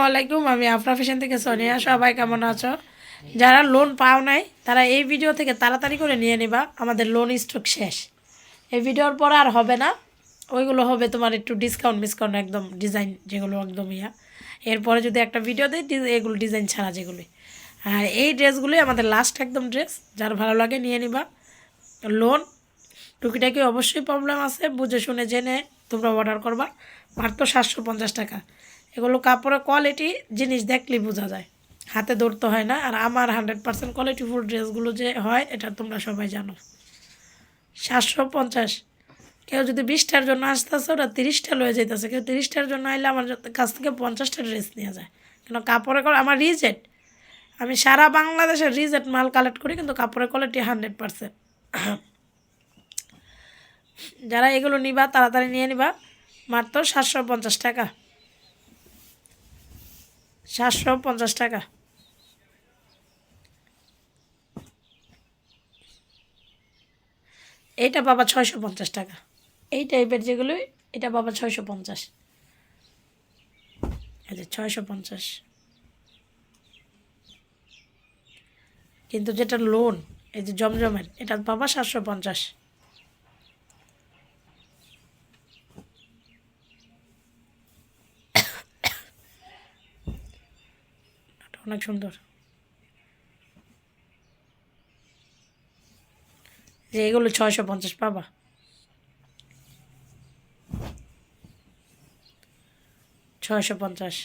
ওয়ালাইকুম আমি আফরা ফ্যাশন থেকে সোনিয়া। সবাই কেমন আছো? যারা লোন পাও নাই, তারা এই ভিডিও থেকে তাড়াতাড়ি করে নিয়ে নিবা। আমাদের লোন স্টক শেষ। এই ভিডিওর পর আর হবে না। ওইগুলো হবে তোমার একটু ডিসকাউন্ট মিসকাউন্ট একদম ডিজাইন যেগুলো একদম ইয়া। এরপরে যদি একটা ভিডিও দিই এগুলো ডিজাইন ছাড়া যেগুলি আর এই ড্রেসগুলি আমাদের লাস্ট একদম ড্রেস। যার ভালো লাগে নিয়ে নিবা। লোন টুকিটাকি অবশ্যই প্রবলেম আছে। বুঝে শুনে জেনে তোমরা অর্ডার করবা। মাত্র সাতশো পঞ্চাশ টাকা। এগুলো কাপড়ের কোয়ালিটি জিনিস দেখলে বোঝা যায়। হাতে ধরতে হয় না, আর আমার হান্ড্রেড পার্সেন্ট কোয়ালিটিফুল ড্রেসগুলো যে হয়, এটা তোমরা সবাই জানো। সাতশো পঞ্চাশ। কেউ যদি বিশটার জন্য আসতেছে ওটা তিরিশটা লয়ে যেতেছে কেউ তিরিশটার জন্য আইলে আমার কাছ থেকে পঞ্চাশটা ড্রেস নিয়ে যায়। কেন কাপড়ের কোয়া- আমার রিজেট আমি সারা বাংলাদেশের রিজেট মাল কালেক্ট করি, কিন্তু কাপড়ের কোয়ালিটি হান্ড্রেড পার্সেন্ট যারা এগুলো নিবা, তাড়াতাড়ি নিয়ে নিবা। মাত্র সাতশো পঞ্চাশ টাকা। সাতশো পঞ্চাশ টাকা। এইটা বাবা ছয়শো পঞ্চাশ টাকা। এই টাইপের যেগুলো, এটা বাবা ছয়শো পঞ্চাশ। ছয়শো পঞ্চাশ। কিন্তু যেটা লোন এই যে জমজমের, এটা বাবা সাতশো পঞ্চাশ এটা অনেক সুন্দর। যে এগুলো ছয়শো পঞ্চাশ পাবা। ছয়শো পঞ্চাশ।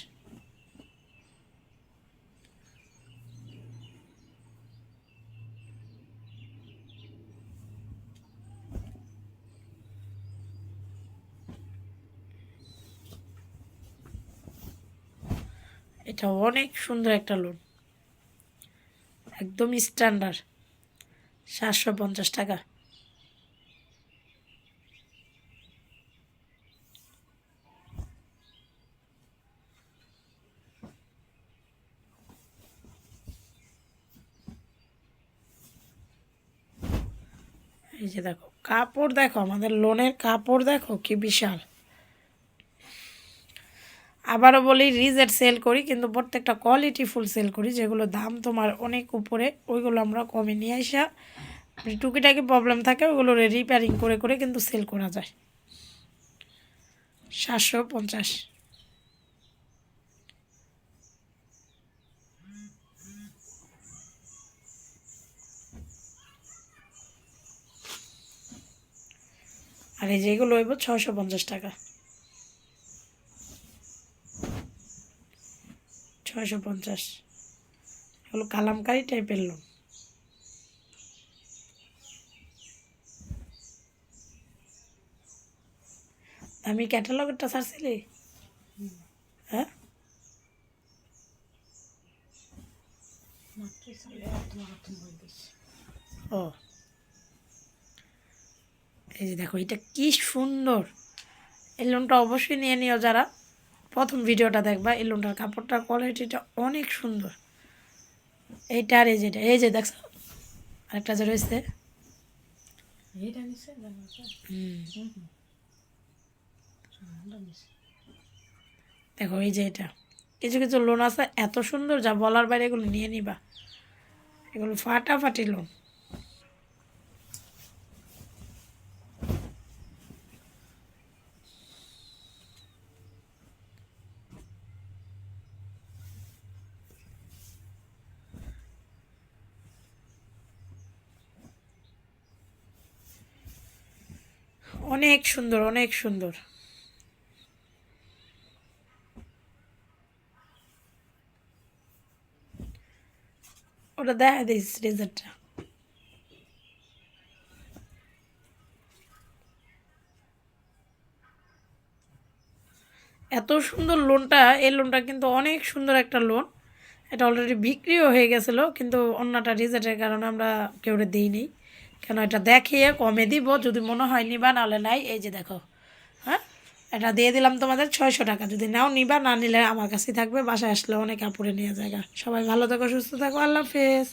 এটা অনেক সুন্দর একটা লোন একদম স্ট্যান্ডার্ড সাতশো পঞ্চাশ টাকা। এই যে দেখো, কাপড় দেখো, আমাদের লোনের কাপড় দেখো, কি বিশাল। আবারও বলি রিজেট সেল করি, কিন্তু প্রত্যেকটা কোয়ালিটি ফুল সেল করি, যেগুলো দাম তোমার অনেক উপরে, ওইগুলো আমরা কমে নিয়ে আসা টুকিটাকি প্রবলেম থাকে ওগুলো রিপেয়ারিং করে করে কিন্তু সেল করা যায়। সাতশো পঞ্চাশ। আর এই যেগুলো হইব ছশো পঞ্চাশ টাকা। ছয়শো পঞ্চাশ। এগুলো কালামকারি টাইপের লোন আমি ক্যাটালগেরটা ছাড়ছিলি? হ্যাঁ? ও। এই যে দেখো, এটা কি সুন্দর। এই লোনটা অবশ্যই নিয়ে নিও যারা। প্রথম ভিডিওটা দেখবা এই লোনটার কাপড়টার কোয়ালিটিটা অনেক সুন্দর। এইটা আর এই যেটা এই যে দেখছ? আরেকটা যে রয়েছে। দেখো এই যে এটা। কিছু কিছু লোন আছে এত সুন্দর যা বলার বাইরে এগুলো নিয়ে নিবা। এগুলো ফাটাফাটি লোন। অনেক সুন্দর অনেক সুন্দর। ওটা দেখা দিস রেজাল্টটা। এত সুন্দর লোনটা এই লোনটা কিন্তু অনেক সুন্দর একটা লোন এটা অলরেডি বিক্রিও হয়ে গেছিল, কিন্তু অন্যটা রিজেক্টের কারণে আমরা কেউ দিইনি। কেন এটা দেখিয়ে কমে দিব, যদি মনে হয় নিবা, নাহলে নাই। এই যে দেখো হ্যাঁ? এটা দিয়ে দিলাম তোমাদের ছয়শো টাকা। যদি নাও নিবা, না নিলে আমার কাছেই থাকবে, বাসায় আসলে অনেক কাপড়ে নিয়ে জায়গা সবাই ভালো থাকো, সুস্থ থাকো, আল্লাহ হাফেজ।